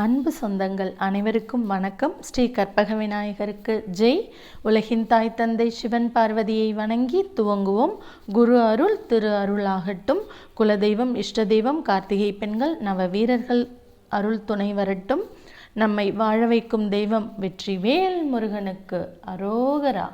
அன்பு சொந்தங்கள் அனைவருக்கும் வணக்கம். ஸ்ரீ கற்பக விநாயகருக்கு ஜெய். உலகின் தாய் தந்தை சிவன் பார்வதியை வணங்கி துவங்குவோம். குரு அருள் திரு அருளாகட்டும் குலதெய்வம் இஷ்ட தெய்வம் கார்த்திகை பெண்கள் நவ வீரர்கள் அருள் துணை வரட்டும். நம்மை வாழ வைக்கும் தெய்வம் வெற்றி வேல் முருகனுக்கு அரோகரா.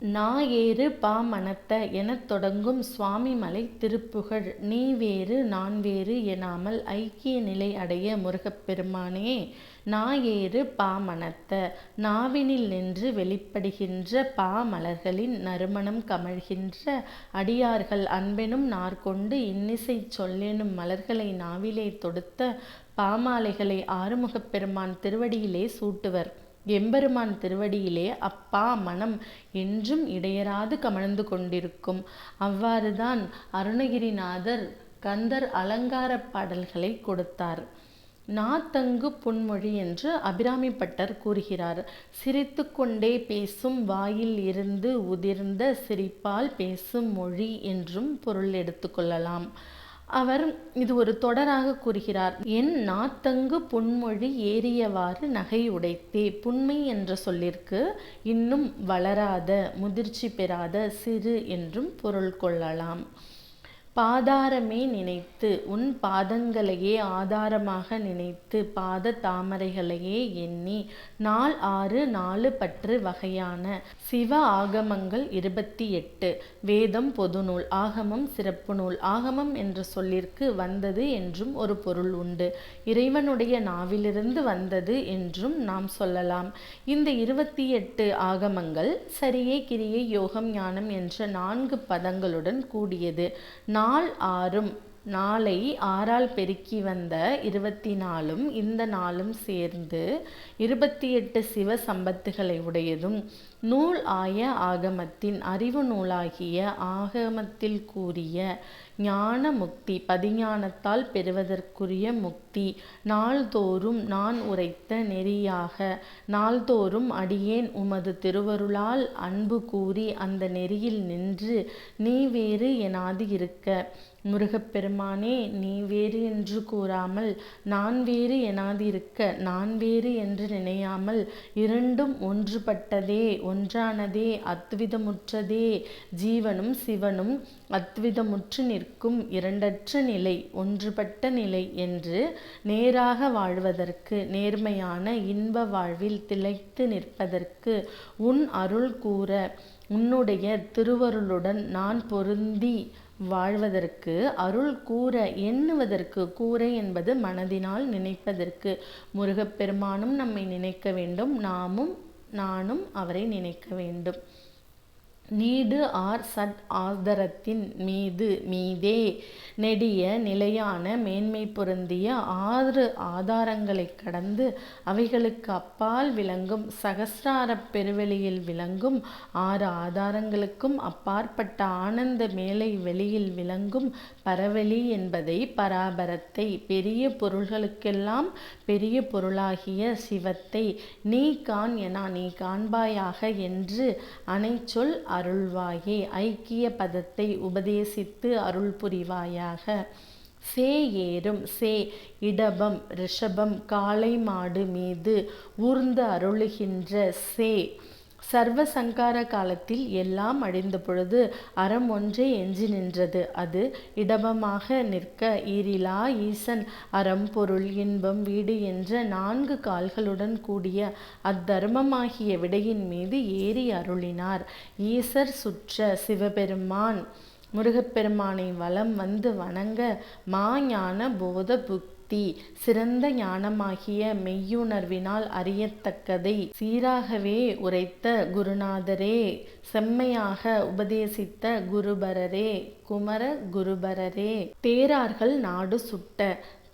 நாயேறு பாமணத்த எனத் தொடங்கும் சுவாமிமலை திருப்புகழ். நீ வேறு நான் வேறு எனாமல் ஐக்கிய நிலை அடைய முருகப்பெருமானே நாயேறு பாமணத்த. நாவினில் நின்று வெளிப்படுகின்ற பாமலர்களின் நறுமணம் கமழ்கின்ற அடியார்கள் அன்பெனும் நார்கொண்டு இன்னிசை சொல்லெனும் மலர்களை நாவிலே தொடுத்த பாமாலைகளை ஆறுமுகப்பெருமான் திருவடியிலே சூட்டுவர். எம்பெருமான் திருவடியிலே அப்பா மனம் என்றும் இடையராது கமழ்ந்து கொண்டிருக்கும். அவ்வாறுதான் அருணகிரிநாதர் கந்தர் அலங்கார பாடல்களை கொடுத்தார். நாத்தங்கு புன்மொழி என்று அபிராமி பட்டர் கூறுகிறார். சிரித்து கொண்டே பேசும் வாயில் இருந்து உதிர்ந்த சிரிப்பால் பேசும் மொழி என்றும் பொருள் எடுத்துக்கொள்ளலாம் அவர் இது ஒரு தொடராக கூறுகிறார். என் நாத்தங்கு புன்மொழி ஏறியவாறு நகை உடைத்தே புன்மை என்ற சொல்லிற்கு இன்னும் வளராத முதிர்ச்சி பெறாத சிறு என்றும் பொருள் கொள்ளலாம். பாதாரமே நினைத்து உன் பாதங்களையே ஆதாரமாக நினைத்து பாத தாமரைகளையே எண்ணி நாள் ஆறு நாலு பற்று வகையான சிவ ஆகமங்கள் இருபத்தி எட்டு. வேதம் பொதுநூல் ஆகமம் சிறப்பு நூல். ஆகமம் என்ற சொல்லிற்கு வந்தது என்றும் ஒரு பொருள் உண்டு. இறைவனுடைய நாவிலிருந்து வந்தது என்றும் நாம் சொல்லலாம். இந்த இருபத்தி எட்டு ஆகமங்கள் சரியே கிரியை யோகம் ஞானம் என்ற நான்கு பதங்களுடன் கூடியது. நாள் ஆறும். நாளை ஆறால் பெருக்கி வந்த இருபத்தி நாலும் இந்த நாளும் சேர்ந்து இருபத்தி எட்டு சிவ சம்பத்துகளை உடையதும். நூல் ஆய ஆகமத்தின் அறிவு நூலாகிய ஆகமத்தில் கூறிய ஞான முக்தி பதிஞானத்தால் பெறுவதற்குரிய முக்தி. நாள்தோறும் நான் உரைத்த நெறியாக நாள்தோறும் அடியேன் உமது திருவருளால் அன்பு கூறி அந்த நெறியில் நின்று நீ வேறு எனாது இருக்க. முருகப்பெருமானே நீ வேறு என்று கூறாமல் நான் வேறு எனாதிருக்க நான் வேறு என்று நினையாமல் இரண்டும் ஒன்றுபட்டதே ஒன்றானதே அத்விதமுற்றதே ஜீவனும் சிவனும் அத்விதமுற்று நிற்கும் இரண்டற்ற நிலை ஒன்றுபட்ட நிலை என்று நேராக வாழ்வதற்கு நேர்மையான இன்ப வாழ்வில் திளைத்து நிற்பதற்கு உன் அருள் கூற உன்னுடைய திருவருளுடன் நான் பொருந்தி வாழ்வதற்கு அருள் கூற எண்ணுவதற்கு கூரை என்பது மனதினால் நினைப்பதற்கு. முருகப்பெருமானும் நம்மை நினைக்க வேண்டும். நாமும் நானும் அவரை நினைக்க வேண்டும். நீடு ஆர் சட் ஆதரத்தின் மீது மீதே. நெடிய நிலையான மேன்மை பொருந்திய ஆறு ஆதாரங்களை கடந்து அவைகளுக்கு அப்பால் விளங்கும் சகசிரார பெருவெளியில் விளங்கும் ஆறு ஆதாரங்களுக்கும் அப்பாற்பட்ட ஆனந்த மேலை வெளியில் விளங்கும் பரவெளி என்பதை பராபரத்தை பெரிய பொருள்களுக்கெல்லாம் பெரிய பொருளாகிய சிவத்தை நீ கான் என நீ காண்பாயாக என்று அனைச்சொல் அருள்வாயே. ஐக்கிய பதத்தை உபதேசித்து அருள் புரிவாயாக. சே ஏறும் சே இடபம் ரிஷபம் காளை மாடு மீது ஊர்ந்து அருளுகின்ற சே சர்வ சங்கார காலத்தில் எல்லாம் அழிந்த பொழுது அறம் ஒன்றே எஞ்சி நின்றது. அது இடபமாக நிற்க ஈரிலா ஈசன் அறம் பொருள் இன்பம் வீடு என்ற நான்கு கால்களுடன் கூடிய அத்தர்மமாகிய விடையின் மீது ஏறி அருளினார். ஈசர் சுற்ற சிவபெருமான் முருகப்பெருமானை வலம் வந்து வணங்க மாஞான போத புக் முக்தி சிறந்த ஞானமாகிய மெய்யுணர்வினால் அறியத்தக்கதை. சீராகவே உரைத்த குருநாதரே செம்மையாக உபதேசித்த குருபரரே குமர குருபரரே. தேரார்கள் நாடு சுட்ட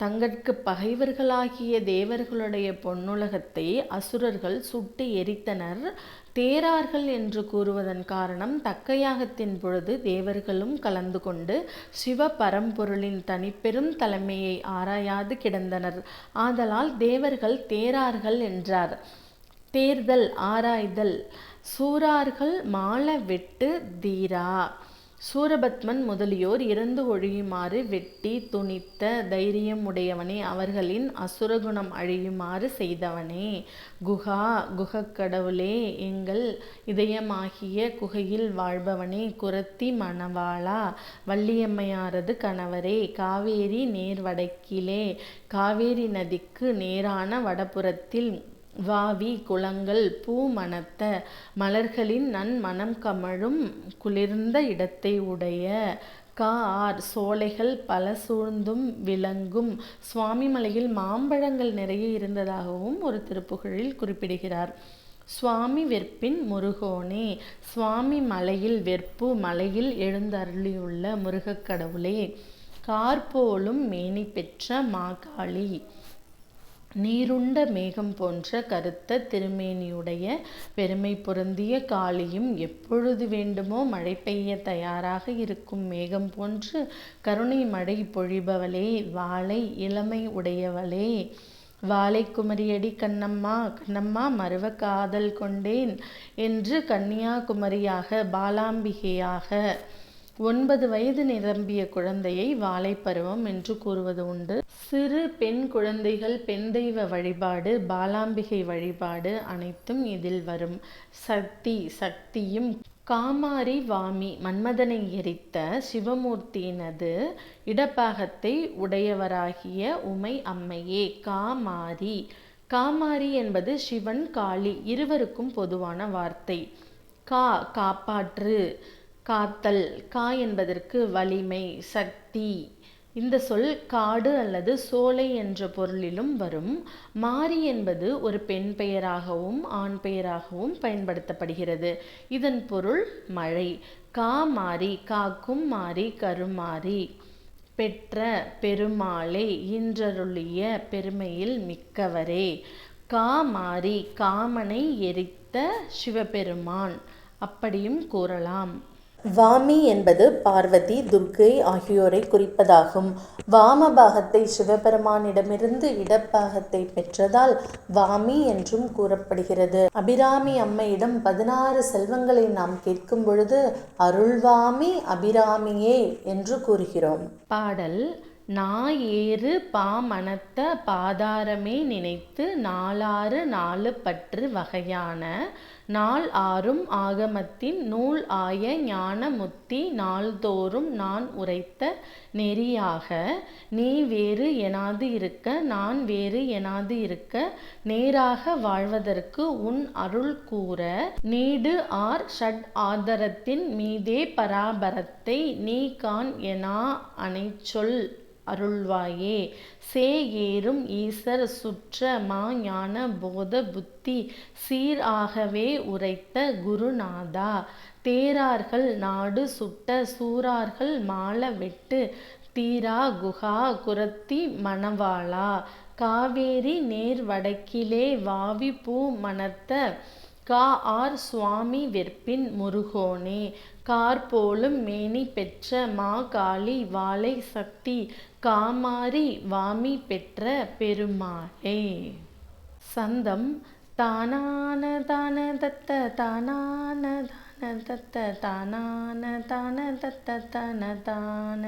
தங்கட்கு பகைவர்களாகிய தேவர்களுடைய பொன்னுலகத்தை அசுரர்கள் சுட்டு எரித்தனர். தேரார்கள் என்று கூறுவதன் காரணம் தக்கையாகத்தின் பொழுது தேவர்களும் கலந்து கொண்டு சிவ பரம்பொருளின் தனிப்பெரும் தலைமையை ஆராயாது கிடந்தனர். ஆதலால் தேவர்கள் தேரார்கள் என்றார். தேர்தல் ஆராய்தல் சூரார்கள் மால வெட்டு தீரா. சூரபத்மன் முதலியோர் இறந்து ஒழியுமாறு வெட்டி துணித்த தைரியமுடையவனே அவர்களின் அசுரகுணம் அழியுமாறு செய்தவனே. குஹா குகக்கடவுளே எங்கள் இதயமாகிய குகையில் வாழ்பவனே குரத்தி மணவாளா வள்ளியம்மையாரது கணவரே காவேரி நேர் வடக்கிலே காவேரி நதிக்கு நேரான வடபுறத்தில் வாவி குளங்கள் பூ மணத்த மலர்களின் நன்மணம் கமழும் குளிர்ந்த இடத்தை உடைய கா ஆர் சோலைகள் பல சூழ்ந்தும் விளங்கும் சுவாமிமலையில் மாம்பழங்கள் நிறைய இருந்ததாகவும் ஒரு திருப்புகழில் குறிப்பிடுகிறார். சுவாமி வெற்பின் முருகோனே சுவாமி மலையில் வெற்பு மலையில் எழுந்தருளியுள்ள முருகக் கடவுளே கார்போலும் மேனி பெற்ற மாகாளி. நீருண்ட மேகம் போன்ற கருத்த திருமேனியுடைய பெருமை பொருந்திய காளியும் எப்பொழுது வேண்டுமோ மழை பெய்ய தயாராக இருக்கும் மேகம் போன்று கருணை மழை பொழிபவளே வாளை இளமை உடையவளே. வாழை குமரியடி கண்ணம்மா கண்ணம்மா மருவ காதல் கொண்டேன் என்று கன்னியாகுமரியாக பாலாம்பிகையாக ஒன்பது வயது நிரம்பிய குழந்தையை வாழைப்பருவம் என்று கூறுவது உண்டு. சிறு பெண் குழந்தைகள் பெண் தெய்வ வழிபாடு பாலாம்பிகை வழிபாடு அனைத்தும் இதில் வரும். சக்தி சக்தியும் காமாரி வாமி மன்மதனை எரித்த சிவமூர்த்தியினது இடப்பாகத்தை உடையவராகிய உமை அம்மையே காமாரி. காமாரி என்பது சிவன் காளி இருவருக்கும் பொதுவான வார்த்தை. கா காப்பாற்று. காத்தல் கா என்பதற்கு வலிமை சக்தி. இந்த சொல் காடு அல்லது சோலை என்ற பொருளிலும் வரும். மாரி என்பது ஒரு பெண் பெயராகவும் ஆண் பெயராகவும் பயன்படுத்தப்படுகிறது. இதன் பொருள் மழை. கா மாறி காக்கும் மாறி கருமாறி பெற்ற பெருமாளே இன்றருளிய பெருமையில் மிக்கவரே. கா மாறி காமனை எரித்த சிவபெருமான். அப்படியும் கூறலாம். வாமி என்பது பார்வதி துர்க்கை ஆகியோரை குறிப்பதாகும். வாமபாகத்தை சிவபெருமானிடமிருந்து இடப்பாகத்தை பெற்றதால் வாமி என்றும் கூறப்படுகிறது. அபிராமி அம்மையிடம் பதினாறு செல்வங்களை நாம் கேட்கும் பொழுது அருள்வாமி அபிராமியே என்று கூறுகிறோம். பாடல் நாயேறு பாமணத்த பாதாரமே நினைத்து நாலாறு நாலு பற்று வகையான நாள் ஆறும் ஆகமத்தின் நூல் ஆய ஞான முத்தி நாள்தோறும் நான் உரைத்த நெறியாக நீ வேறு எனாது இருக்க நான் வேறு எனாது இருக்க நேராக வாழ்வதற்கு உன் அருள் கூற நீடு ஆர் ஷட் ஆதரத்தின் மீதே பராபரத்தை நீ கான் எனா அனைச்சொல் அருள்வாயே. சே ஏறும் ஈசர் சுற்ற மா ஞான போத புத்தி சீர் ஆகவே உரைத்த குருநாதா. தேரார்கள் நாடு சுட்ட சூரார்கள் மால வெட்டு தீரா குஹா குரத்தி மணவாளா. காவேரி நேர் வடக்கிலே வாவி பூ மணத்த கா ஆர் சுவாமி வெற்பின் முருகோனே கார் போலும் மேனி பெற்ற மா காளி வாழை சக்தி காமாரி வாமி பெற்ற பெருமாளே. சந்தம் தானான தான தத்த தானான தத்த தானான தான தத்த தன தான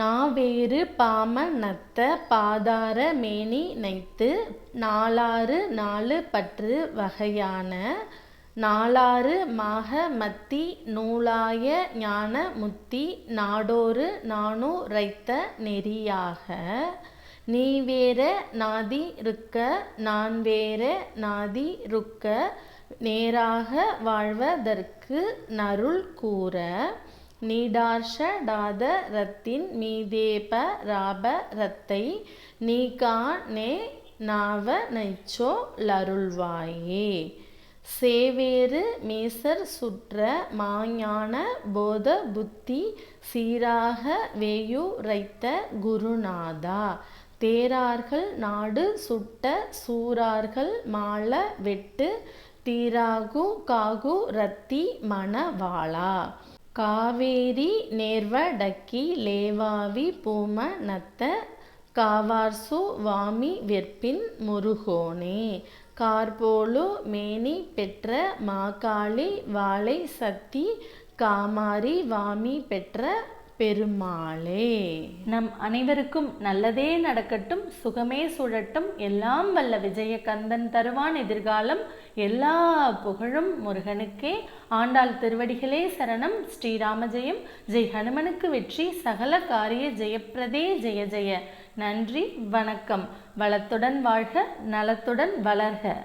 நாவேறு பாம நத்த பாதார மேனி நைத்து நாலாறு நாலு பற்று வகையான. நாலாறு மாக மத்தி நூலாய ஞான முத்தி நாடோறு நானு ரைத்த நெறியாக. நீ வேற நாதி ருக்க நான் வேற நாதி ருக்க நேராக வாழ்வதற்கு நருள் கூற நீடார்ஷடாத ரத்தின் மீதேப ராப ரத்தை நீகா நே நாவ நைச்சோ லருள்வாயே. சேவேறு மேசர் சுற்ற மாஞான போத புத்தி சீராக வேயுரைத்த குருநாதா. தேரார்கள் நாடு சுட்ட சூரார்கள் மாள வெட்டு தீராகு காகு ரத்தி மணவாளா காவேரி நேர்வ டக்கி லேவாவி பூம நத்த காவார்சு வாமி வெற்பின் முருகோனே. கார்போலு மேனி பெற்ற மாகாளி வாழை சக்தி காமாரி வாமி பெற்ற பெருமாளே. நம் அனைவருக்கும் நல்லதே நடக்கட்டும் சுகமே சுழட்டும். எல்லாம் வல்ல விஜயகந்தன் தருவான் எதிர்காலம். எல்லா புகழும் முருகனுக்கே. ஆண்டாள் திருவடிகளே சரணம். ஸ்ரீராமஜெயம். ஜெய் ஹனுமனுக்கு வெற்றி. சகல காரிய ஜெயப்பிரதே. ஜெய ஜெய. நன்றி வணக்கம். வளத்துடன் வாழ்க நலத்துடன் வளர்க.